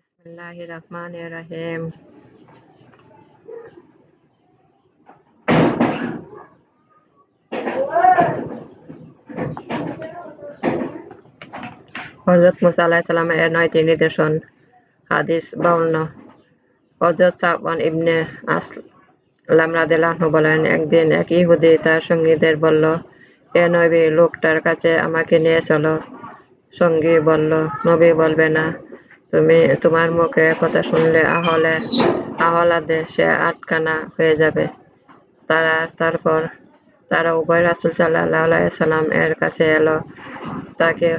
বিসমিল্লাহির রহমানির রহিম হযরত মুসা আলাইহিস সালাম এর বলেন, একদিন এক ইহুদী তার সঙ্গীদের বলল হে নবী, লোকটার কাছে আমাকে নিয়ে চলো সঙ্গী বলল, নবী বলবে না। তুমি তোমার মুখে কথা শুনলে আহলে, আহলাদে সে আটকানা হয়ে যাবে। তারা তারপর, তারা উভয় রাসূল সাল্লাম এর কাছে এলো। তাকে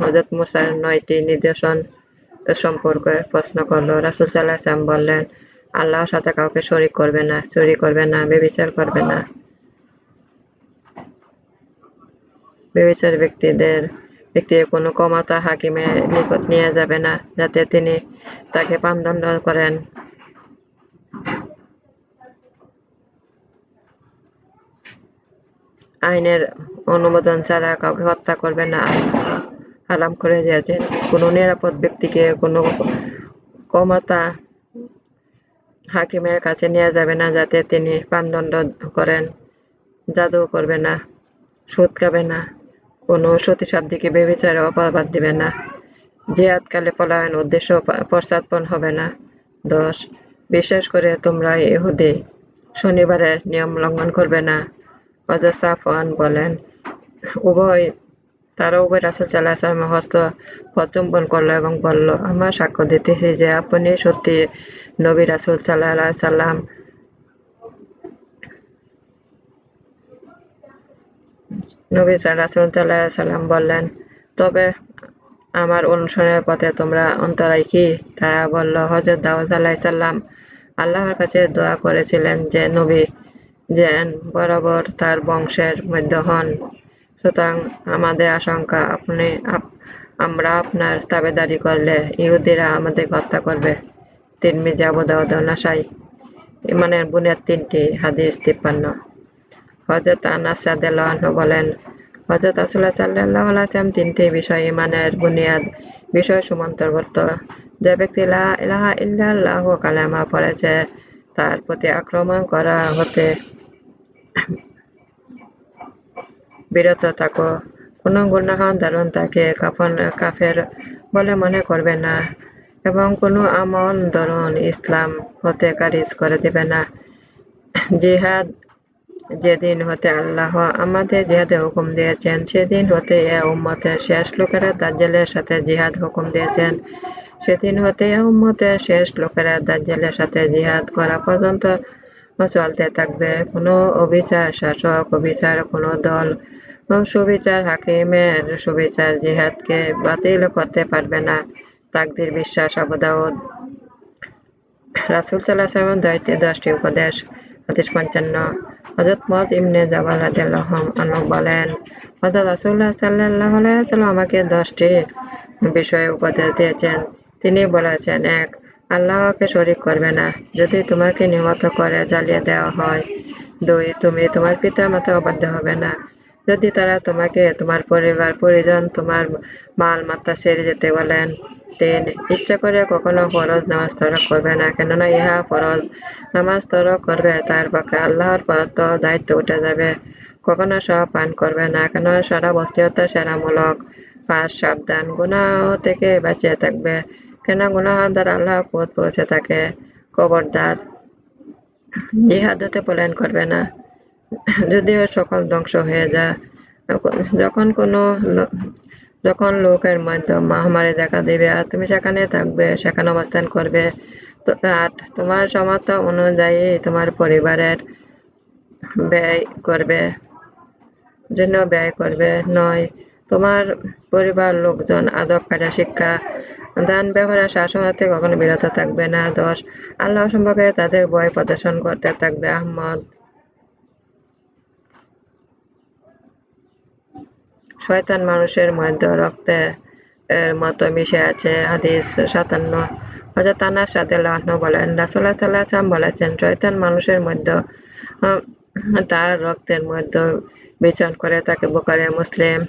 হযরত মুসার নয়টি নির্দেশন সম্পর্কে প্রশ্ন করল। রাসুল সাল্লাম বললেন, আল্লাহর সাথে কাউকে শরীক করবে না, চুরি করবে না ব্যভিচার করবে না। ব্যভিচার ব্যক্তিদের ব্যক্তির কোনো ক্ষমতা হাকিমের নিকট নিয়ে যাবে না, যাতে তিনি তাকে প্রাণদণ্ড করেন। আইনের অনুমোদন ছাড়া কাউকে হত্যা করবে না। হারাম করে দিয়েছেন কোনো নিরাপদ ব্যক্তিকে, কোনো ক্ষমতা হাকিমের কাছে নিয়ে যাবে না, যাতে তিনি প্রাণদণ্ড করেন। জাদু করবে না, সুদ খাবে না। কোনো সতী সতীসাধ্যীকে বেবিচারে অপবাদ দিবে না? জিহাদকালে পলায়ন উদ্দেশ্য পশ্চাৎপন হবে না। দশ বিশেষ করে তোমরা ইহুদি, শনিবারে নিয়ম লঙ্ঘন করবে না। হযরত সাফওয়ান বলেন, উভয়, তারা উভয় রাসূল আলাইহি ওয়াসাল্লামের হস্ত প্রচুম্বন করল এবং বলল, আমরা সাক্ষ্য দিতেছি যে আপনি সত্যি নবী রাসূল আলাইহি সাল্লাম নবী সাল্লাম বললেন, তবে আমার অনুসরণের পথে তোমরা অন্তরায় কি? তারা বলল, হযরত দাউদ আলাইহিস সালাম আল্লাহর কাছে দোয়া করেছিলেন যে, নবী যেন বরাবর তার বংশের মধ্যে হন। সুতরাং আমাদের আশঙ্কা, আপনি আমরা আপনার তাবেদারি করলে ইহুদিরা আমাদের হত্যা করবে। তিরমিজি, আবু দাউদ, নাসাই, ইমানের বুনিয়াদ তিনটি হাদিস তিপ্পান্ন। হযরত আনাস রাদিয়াল্লাহু আনহু বলেন হযরত রাসূলুল্লাহ সাল্লাল্লাহু আলাইহি ওয়াসাল্লাম তিনটি বিষয় বুনিয়াদ যে ব্যক্তি লা ইলাহা ইল্লাল্লাহু পড়েছে, তার প্রতি আক্রমণ করা হতে বিরত থাকো। কোনো গুনাহ ধারণ তাকে কাফন, কাফের বলে মনে করবে না এবং কোনো আমল ধরুন ইসলাম হতে কারিজ করে দিবে না। জিহাদ যেদিন হতে আল্লাহ আমাদের জিহাদে হুকুম দিয়েছেন, সেদিন হতে এ উম্মতের শেষ লোকেরা দাজ্জালের সাথে জিহাদ হুকুম দিয়েছেন। সেদিন হতে এ উম্মতের শেষ লোকেরা দাজ্জালের সাথে জিহাদ করা পর্যন্ত চলতে থাকবে। কোনো অবিচার শাসক, অবিচার কোনো দল, সুবিচার হাকিমের সুবিচার জিহাদকে বাতিল করতে পারবে না। তাকদির বিশ্বাস আবদাউদ রাসুল সাল্লাহ সাল্লাম দশটি উপদেশ হাদিস পঞ্চান্ন হজরত মজ ইমনে জাবাল রাদিয়াল্লাহু আনু বলেন হজরত রাসুল্লাহ সাল্লাহ ওয়াসাল্লাম আমাকে দশটি বিষয়ে উপদেশ দিয়েছেন। তিনি বলেছেন, এক, আল্লাহকে শরিক করবে না। যদি তোমাকে নিহত করে জ্বালিয়ে দেওয়া হয়। দুই, তুমি তোমার পিতা মাতা অবাধ্য হবে না। যদি তারা তোমাকে, তোমার পরিবার, পরিজন, তোমার মাল মাত্রা ছেড়ে যেতে বলেন, তিন ইচ্ছা করে কখনো ফরজ নামাজ তরক করবে না। কেননা ইহা ফরজ নামাজ তরক করবে, তার পক্ষে আল্লাহর পরত দায়িত্ব উঠে যাবে। কখনো সব পান করবে না কেন সারা বস্তিহত্যা সেরামূলক, পাঁচ সাবধান গুনাহ থেকে বাঁচিয়ে থাকবে। কেন গুনাহ দ্বারা আল্লাহ পথ পৌঁছে থাকে, কবরদার জিহাদ হতে পলায়ন করবে না। যদিও সকল ধ্বংস হয়ে যায়, যখন কোনো যখন লোকের মধ্যে মহামারী দেখা দিবে আর তুমি সেখানে থাকবে, সেখানে অবস্থান করবে আট তোমার সামর্থ্য অনুযায়ী তোমার পরিবারের ব্যয় করবে, জন্য ব্যয় করবে। নয়, তোমার পরিবার লোকজন, আদব কাটা শিক্ষা, দান ব্যবহারের শাসন হতে কখনো বিরত থাকবে না। দশ, আল্লাহ সম্পর্কে তাদের ভয় প্রদর্শন করতে থাকবে। আহমদ শয়তান মানুষের মধ্যে রক্তে মতো মিশে আছে। হাদিস সাতান্ন। হজরত আনাস রাদিয়াল্লাহু বলেন, রাসূলুল্লাহ সাল্লাল্লাহু আলাইহি বলেছেন, শয়তান মানুষের মধ্যে তার রক্তের মধ্যে বিচরণ করে তাকে বুখারী মুসলিম।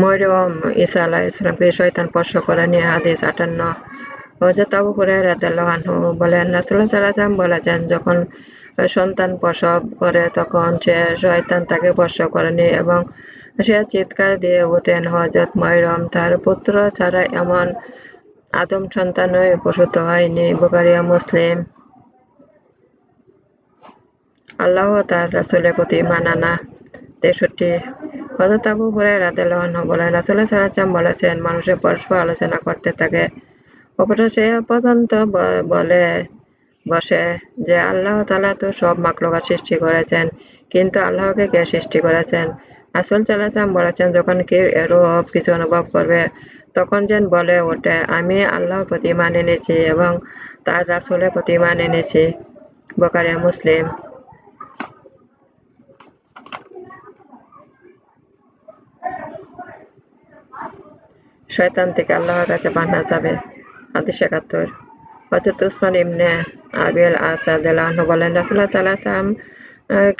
মরিয়ম ঈসা আলাহ ইসলামকে শয়তান স্পর্শ করেনি হাদিস আটান্ন। হজরত আবু হুরায়রা রাদিয়াল্লাহু আনহু বলেন আলাইহি ওয়াসাল্লাম বলেছেন যখন সন্তান প্রসব করে তখন সে শয়তান তাকে স্পর্শ করেনি এবং সে চিৎকার দিয়ে ওঠেন হজরত মরিয়ম তার পুত্র ছাড়া এমন আদম সন্তানই প্রসূত হয়নি বুখারী মুসলিম। আল্লাহ তার রাসূলের প্রতি ঈমান আনা তেষট্টি, হযরত আবু হুরায়রা রাদিয়াল্লাহু আনহু বলেন আলাইহি ওয়াসাল্লাম বলেছেন, মানুষের পরস্পর আলোচনা করতে থাকে। অপরটা সে পর্যন্ত বলে বসে যে আল্লাহ তালা তো সব মাকলুকাত সৃষ্টি করেছেন, কিন্তু আল্লাহকে কে সৃষ্টি করেছেন? আসল আলাইহি বলেছেন, যখন কেউ এরূপ কিছু অনুভব করবে, তখন যেন বলে ওঠে, আমি আল্লাহ প্রতি ঈমান এনেছি এবং তার রাসূলের প্রতি ঈমান এনেছি। বুখারী ও মুসলিম। শয়তান থেকে আল্লাহর কাছে বানা যাবে হাদিস একাত্তর। হযরত উসমান ইবনে আবিল আস রাদিয়াল্লাহু আনহু বলেন, রাসূলুল্লাহ সাল্লাল্লাহু আলাইহি ওয়াসাল্লাম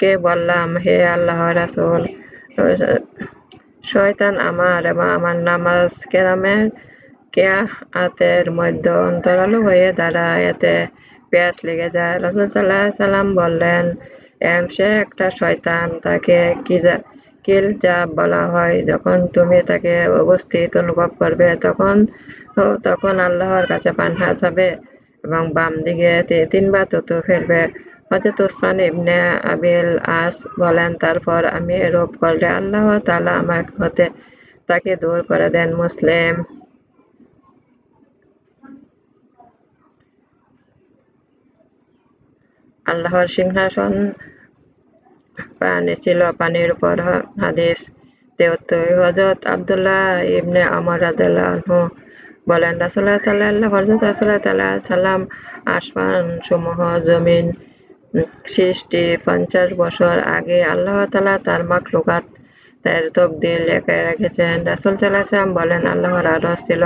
কে বললাম, হে আল্লাহর রাসূল, শয়তান আমার এবং আমার নামাজ কেরামের কেয়াতের মধ্যে অন্তরালো হয়ে দাঁড়ায়, এতে পেঁয়াজ লেগে যায়। রাসূল আলাইহি সাল্লাম বললেন, এম সে একটা শয়তান, তাকে কিজা যা বলা হয়, যখন তুমি তাকে অবস্থিত অনুভব করবে, তখন তখন আল্লাহর কাছে পান্না যাবে এবং বাম দিকে তিনবার থুতু ফেলবে। হযরত উসমান ইবনে আবিল আস বলেন, তারপর আমি এরূপ করলে আল্লাহ তালা আমার হতে তাকে দূর করে দেন মুসলিম। আল্লাহর সিংহাসন পানি ছিল পানির উপর হাদিস। তেহত্তর হজরত আব্দুল্লাহ ইবনে আমর আনহু বলেন, রাসূলুল্লাহ সাল্লাল্লাহু হযরত রাসূলুল্লাহ সাল্লাল্লাহু আলাইহি সাল্লাম আসমান সমূহ, জমিন সৃষ্টি পঞ্চাশ বছর আগে আল্লাহ তালা তার মাখলুকাত, তার তকদির লেখে রেখেছেন। রাসূল আলাইহি সাল্লাম বলেন, আল্লাহর আরশ ছিল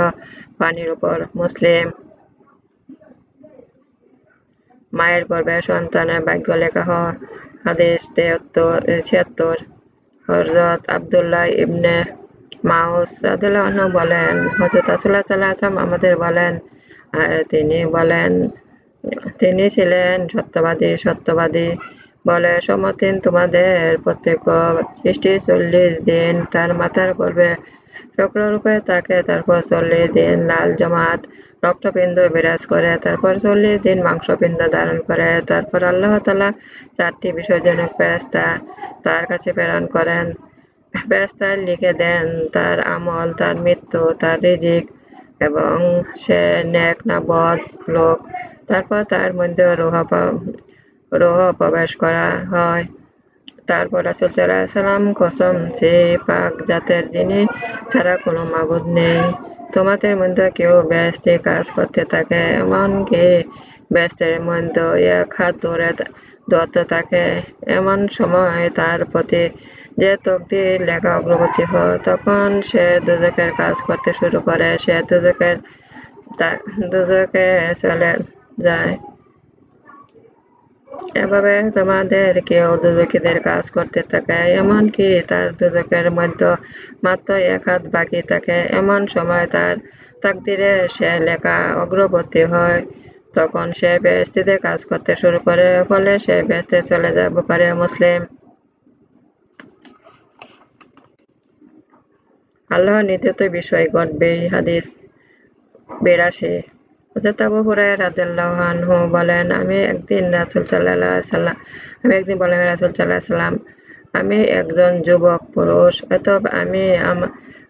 পানির উপর মুসলিম মায়ের গর্ভে সন্তানের ভাগ্য লেখা হয় হাদিস তেহত্তর, ছিয়াত্তর, হযরত আব্দুল্লাহ ইবনে মাউস বলেন আলাইহি আমাদের বলেন, আর তিনি বলেন, তিনি ছিলেন সত্যবাদী সত্যবাদী। বলে সমতিন তোমাদের প্রত্যেক সৃষ্টি চল্লিশ দিন তার মাথার গর্ভে শুক্ররূপে তাকে তারপর চল্লিশ দিন লাল জমাট রক্তপিণ্ড বিরাজ করে, তারপর চল্লিশ দিন মাংসপিণ্ড ধারণ করে, তারপর আল্লাহ তালা চারটি বিসর্জনক ফেরেশতা তার কাছে প্রেরণ করেন। ফেরেশতা লিখে দেন তার আমল, তার মৃত্যু, তার রিজিক এবং সে নেক না বদ লোক। তারপর তার মধ্যে রোহ রোহ প্রবেশ করা হয়। তারপর রাসূল আলাইহি সাল্লাম কসম, যে পাক জাতের যিনি ছাড়া কোনো মাবুদ নেই। তোমাদের মধ্যে কেউ ব্যস্তে কাজ করতে থাকে, এমনকি ব্যস্তের মধ্যে ধরে ধরত থাকে। এমন সময় তার প্রতি যে তকদির লেখা অগ্রগতি হয়, তখন সে দুজকের কাজ করতে শুরু করে। সে দুজকের দুজকে চলে যায়। এভাবে তোমাদের কেউ দুজকিদের কাজ করতে থাকে, এমনকি তার দুজকের মধ্যে মাত্র এক হাত বাকি থাকে। এমন সময় তার তাকদিরে সে লেখা অগ্রগতি হয়, তখন সে বেহেস্তিতে কাজ করতে শুরু করে, ফলে সে বেহেস্তে চলে যায় বুখারী ও মুসলিম। আল্লাহ নির্ধারিত বিষয় ঘটবেই হাদিস হুরায়রা বলেন, আমি একদিন রাসূল আলাইহি সাল্লাম, আমি একদিন বললাম "হে রাসূল আলাইহি সাল্লাম, আমি একজন যুবক পুরুষ আমি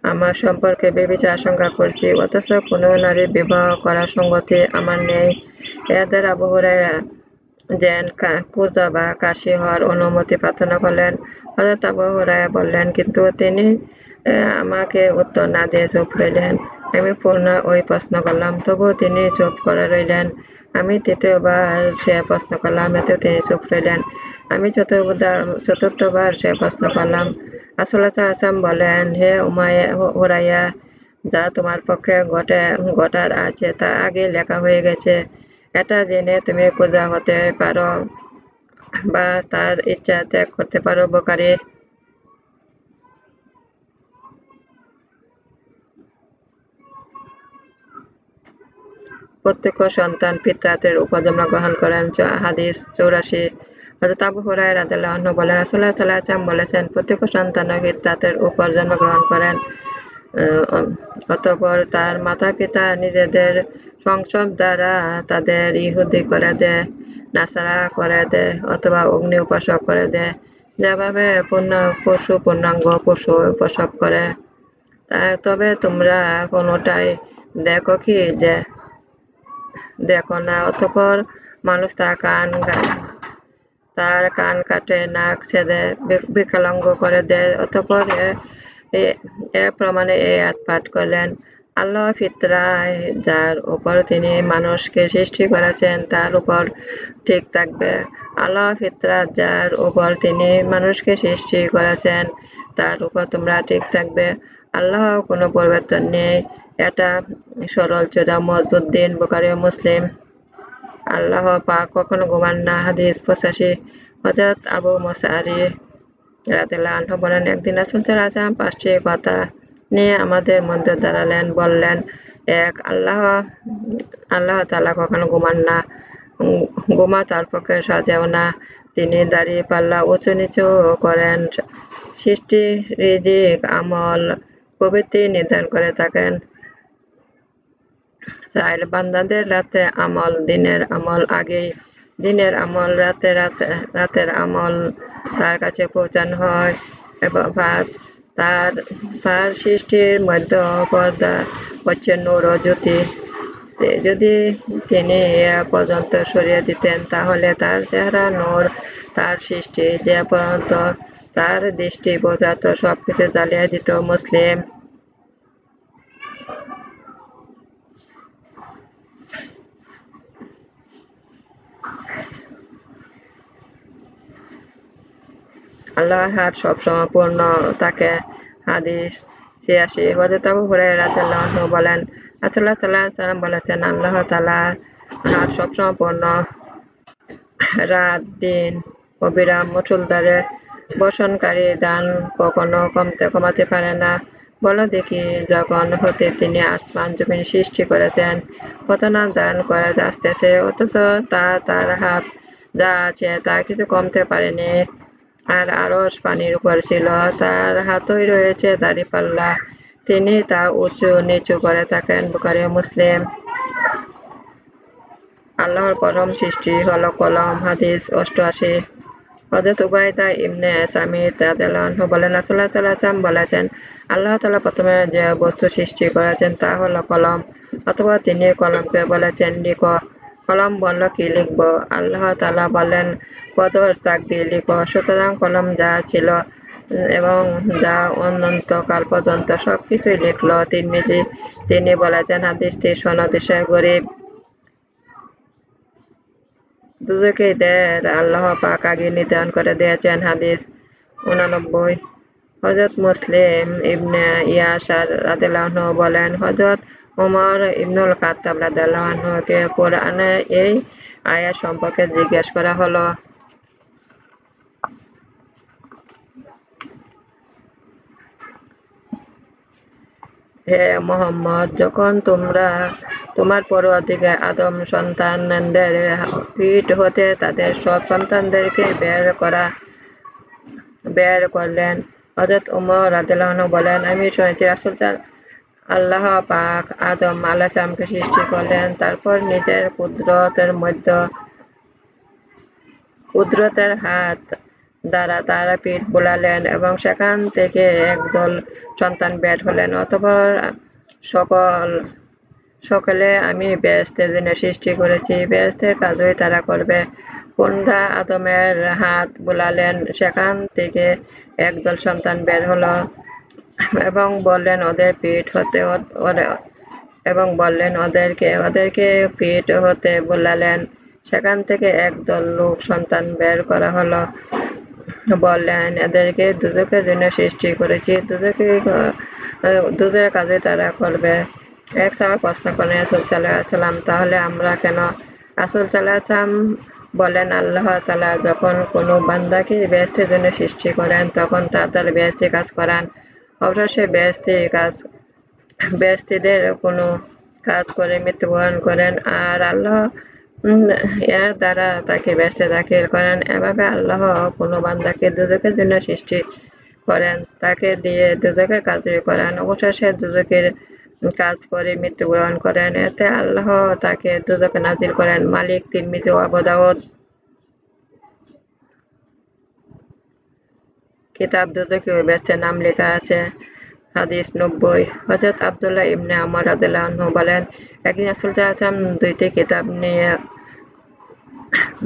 আমার সম্পর্কে বেবিচার আশঙ্কা করছি, অথচ কোনো নারী বিবাহ করার সঙ্গতি আমার নেই। এদের হুরায়রা যেন পূজা বা কাশি হওয়ার অনুমতি প্রার্থনা করলেন। হযরত আবু বললেন, কিন্তু তিনি আমাকে উত্তর না দিয়ে চুপ রইলেন। আমি পুনরায় ওই প্রশ্ন করলাম, তবুও তিনি চুপ করে রইলেন। আমি তৃতীয়বার সে প্রশ্ন করলাম, এতে তিনি চুপ রইলেন। আমি চতুর্থবার চতুর্থবার সে প্রশ্ন করলাম, আসলে আসাম বলেন, হে উমায়া হুরাইয়া, যা তোমার পক্ষে ঘটে, ঘটার আছে, তা আগে লেখা হয়ে গেছে। এটা জেনে তুমি পূজা হতে পারো বা তার ইচ্ছা ত্যাগ করতে পারো বোকারি প্রত্যক্ষ সন্তান ফিতরাতের উপর জন্মগ্রহণ করেন। হাদিস চৌরাশি। হযরত আবু হুরায়রা রাদিয়াল্লাহু আনহু বলেন, রাসূলুল্লাহ সাল্লাল্লাহু আলাইহি বলেছেন, প্রত্যেক সন্তান ফিতরাতের উপর জন্মগ্রহণ করেন। অতঃপর তার মাতা-পিতা নিজেদের সংসদ দ্বারা তাদের ইহুদি করে দেয়, নাসারা করে দেয়, অথবা অগ্নি উপাসক করে দেয়। যেভাবে পূর্ণ পশু, পূর্ণাঙ্গ পশু প্রসব করে। তবে তোমরা কোনোটাই দেখো কি যে দেখো না, অতপর মানুষ তার কান তার কান কাটে, নাক ছেদে বিকলাঙ্গ করে দেয়। অতপর এ প্রমাণে এই আয়াত পাঠ করলেন, আল্লাহ ফিতরায়, যার উপর তিনি মানুষকে সৃষ্টি করেছেন, তার উপর ঠিক থাকবে। আল্লাহ ফিতরা যার উপর তিনি মানুষকে সৃষ্টি করেছেন, তার উপর তোমরা ঠিক থাকবে। আল্লাহ কোনো পরিবর্তন নেই। এটা সরল চোরা মজবুত দিন বোকারি মুসলিম। আল্লাহ পাক কখনো ঘুমান না। হাদিস পঁচাশি। হজরত আবু মোসারি রাতেলা আনহু বলেন, একদিন রাসুল সাল্লাম পাঁচটি কথা নিয়ে আমাদের মধ্যে দাঁড়ালেন, বললেন, এক, আল্লাহ আল্লাহ তালা কখনো ঘুমান না। গোমা তার পক্ষে সাজেও না। তিনি দাঁড়িয়ে পাল্লা উঁচু নিচু করেন। সৃষ্টি, রিজিক, আমল প্রভৃতি নির্ধারণ করে থাকেন। চাইল বান্দাদের রাতে আমল, দিনের আমল আগেই, দিনের আমল রাতে রাতে, রাতের আমল তার কাছে পৌঁছানো হয় এবং পাঁচ তার তার সৃষ্টির মধ্য পর্দা হচ্ছে নূর ও জ্যোতি। যদি তিনি এ পর্যন্ত সরিয়ে দিতেন, তাহলে তার চেহারা, নূর, তার সৃষ্টি যে পর্যন্ত তার দৃষ্টি বোঝাতো সবকিছু জ্বালিয়ে দিত মুসলিম আল্লাহর হাত সবসময় পূর্ণ থাকে হাদিস ছিয়াশি হজরত আবু রাদিয়াল্লাহু বলেন, রাসূলুল্লাহ সাল্লাল্লাহু আলাইহি সাল্লাম বলেছেন, আল্লাহ তালা হাত সবসময় পূর্ণ রাত, দিন অবিরাম মুসলধারে বসনকারী দান কখনো কমতে কমাতে পারে না। বলো দেখি যখন হতে তিনি আসমান জমিন সৃষ্টি করেছেন, কত না দান করে আসতেছে অথচ তা তার হাত যা আছে তা কিছু কমতে পারেনি। আর আরস পানির উপর ছিল। তার হাতই রয়েছে দাড়িপাল্লা তিনি তা উঁচু নিচু করে থাকেন বুকারি মুসলিম। আল্লাহর পরম সৃষ্টি হল কলম, হাদিস অষ্টআশি। হজরত উবাইদা ইবনে সামিদ রাদিয়াল্লাহু বলেন, রাসূলুল্লাহ সাল্লাল্লাহু বলেছেন, আল্লাহ তাআলা প্রথমে যে বস্তু সৃষ্টি করেছেন তা হলো কলম। অথবা তিনি কলমকে বলেছেন লিখো কলম বলল, কি লিখব? আল্লাহ তাআলা বলেন কদর তাকদির লিখো সুতরাং কলম যা ছিল এবং যা অনন্তকাল পর্যন্ত সবকিছুই লিখলো। তিরমিজি তিনি বলেছেন, হাদিসটি সনদিশে গরিব দুজকেদের আল্লাহ পাক আগে নির্ধারণ করে দিয়েছেন। হাদিস উনানব্বই। হজরত মুসলিম ইবনে ইয়াসার রাদিল্লাহন বলেন হজরত উমর ইবনুল কাত্তাব রাদিল্লাহনকে কোরআনে এই আয়াত সম্পর্কে জিজ্ঞেস করা হলো। হে মোহাম্মদ, যখন তোমরা তোমার পরবর্তীকে আদম সন্তানদের পিঠ হতে তাদের সব সন্তানদেরকে বের করা, বের করলেন। হজরত উমর রাদিল্লাহন বলেন, আমি শুনেছি রাসুল আল্লাহ পাক আদম আলাহামকে সৃষ্টি করলেন, তারপর নিজের কুদরতের মধ্যে, কুদরতের হাত দ্বারা তারা পিঠ বোলালেন এবং সেখান থেকে একদল সন্তান বের হলেন। অতপর সকল, সকলে, আমি ব্যস্তের জন্য সৃষ্টি করেছি, ব্যস্তের কাজই তারা করবে। পুনরা আদমের হাত বোলালেন, সেখান থেকে একদল সন্তান বের হলো। এবং বললেন, ওদের পিঠ হতে এবং বললেন, ওদেরকে ওদেরকে পিঠ হতে বোলালেন। সেখান থেকে একদল লোক সন্তান বের করা হলো। বললেন, এদেরকে দুজকের জন্য সৃষ্টি করেছি। দুজকে দুজের কাজে তারা করবে। এক সময় প্রশ্ন করেন আসল সাল্লাম, তাহলে আমরা কেন আসল সাল্লাম বলেন, আল্লাহ তালা যখন কোনো বান্দাকে ব্যস্তের জন্য সৃষ্টি করেন, তখন তার দ্বারা ব্যস্তি কাজ করান। অবশ্য ব্যস্তি কাজ, ব্যস্তিদের কোনো কাজ করে, মৃত্যুবরণ করেন। আর আল্লাহ এর দ্বারা তাকে ব্যস্ত দাখিল করেন। এভাবে আল্লাহ কোনো বান্দাকে দুজকের জন্য সৃষ্টি করেন। তাকে দিয়ে দুজকের কাজ করেন। অবশেষে দুজকের কাজ করে, মৃত্যুবরণ করেন। এতে আল্লাহ তাকে দুজকে নাজিল করেন। মালিক, তিরমিজি ও আবু কিতাব ওই ব্যস্তের নাম লেখা আছে, হাদিস নব্বই। হজরত আবদুল্লাহ ইবনে আমর আদুল্লাহ বলেন, একদিন রাসূল সাল্লাল্লাহু দুইটি কিতাব নিয়ে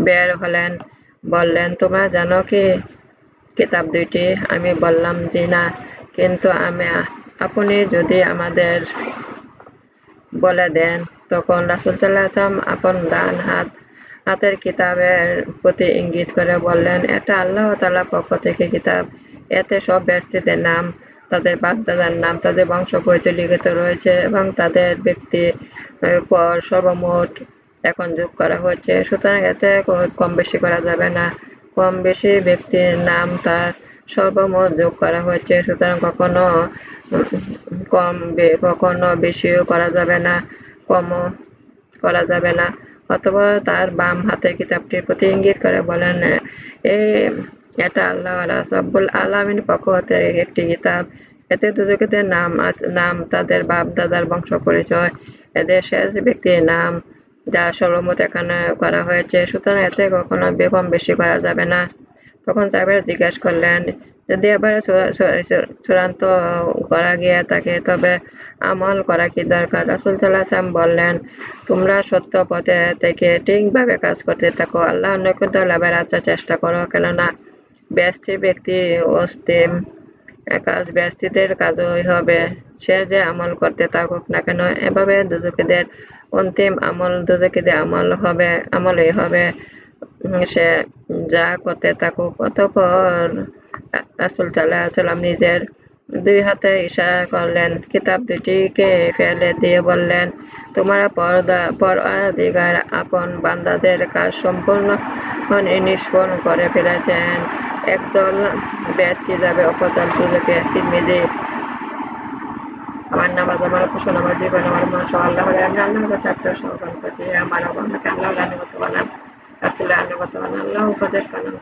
বের হলেন। বললেন, তোমরা জানো কি কিতাব দুইটি? আমি বললাম যে না, কিন্তু আমি আপনি যদি আমাদের বলে দেন, তখন রাসূল আলাইহি আপন ডান হাত, হাতের কিতাবের প্রতি ইঙ্গিত করে বললেন, এটা আল্লাহ তাআলার পক্ষ থেকে কিতাব। এতে সব ব্যক্তিদের নাম, তাদের বাপ-দাদার নাম, তাদের বংশ পরিচয় লিখিত রয়েছে এবং তাদের ব্যক্তি পর সর্বমোট এখন যোগ করা হচ্ছে সুতরাং এতে কম বেশি করা যাবে না। কম বেশি ব্যক্তির নাম তার সর্বমোট যোগ করা হচ্ছে সুতরাং কখনো কম কখনো বেশিও করা যাবে না, কমও করা যাবে না। অথবা তার বাম হাতে কিতাবটির প্রতি ইঙ্গিত করে বলেন এই এটা আল্লাহ রাসব্বুল আলামিন পক্ষ হতে একটি কিতাব। এতে দুজকেদের নাম নাম তাদের বাপ, দাদার বংশ পরিচয় এদের শেষ ব্যক্তির নাম যা সর্বমত এখানে করা হয়েছে। সুতরাং এতে কখনো বেগম বেশি করা যাবে না। তখন জাবের জিজ্ঞাসা করলেন, যদি এবারে চূড়া- চূড়া- চূড়ান্ত করা গিয়ে থাকে, তবে আমল করা কি দরকার? রাসুল সাল্লাম বললেন, তোমরা সত্য পথে থেকে ঠিকভাবে কাজ করতে থাকো। আল্লাহ নৈকট্য লাভের আচ্ছা চেষ্টা করো, কেননা ব্যস্ত ব্যক্তি অস্তিম কাজ ব্যস্তিদের কাজই হবে। সে যে আমল করতে থাকুক না কেন, এভাবে দুজকেদের অন্তিম আমল দুজকেদের আমল হবে, আমলই হবে। সে যা করতে থাকুক, অতঃপর রাসুল সাল্লাম নিজের দুই হাতে ইশারা করলেন, কিতাব দুটিকে ফেলে দিয়ে বললেন, তোমরা পর্দা পরদিগার আপন বান্দাদের কাজ সম্পূর্ণ নিষ্পন্ন করে ফেলেছেন। একদল ব্যস্ত যাবে অপদল দুজকে তিরমিজি। আমার নামাজ, আমার পোষণ আমার জীবন, আমার মন সহ আল্লাহ আমি আল্লাহর কাছে আত্মসমর্পণ করছি আমার আমাকে আল্লাহ আনুগত বানান। রাসুল্লাহ আনুগত বানান আল্লাহ উপদেশ বানান।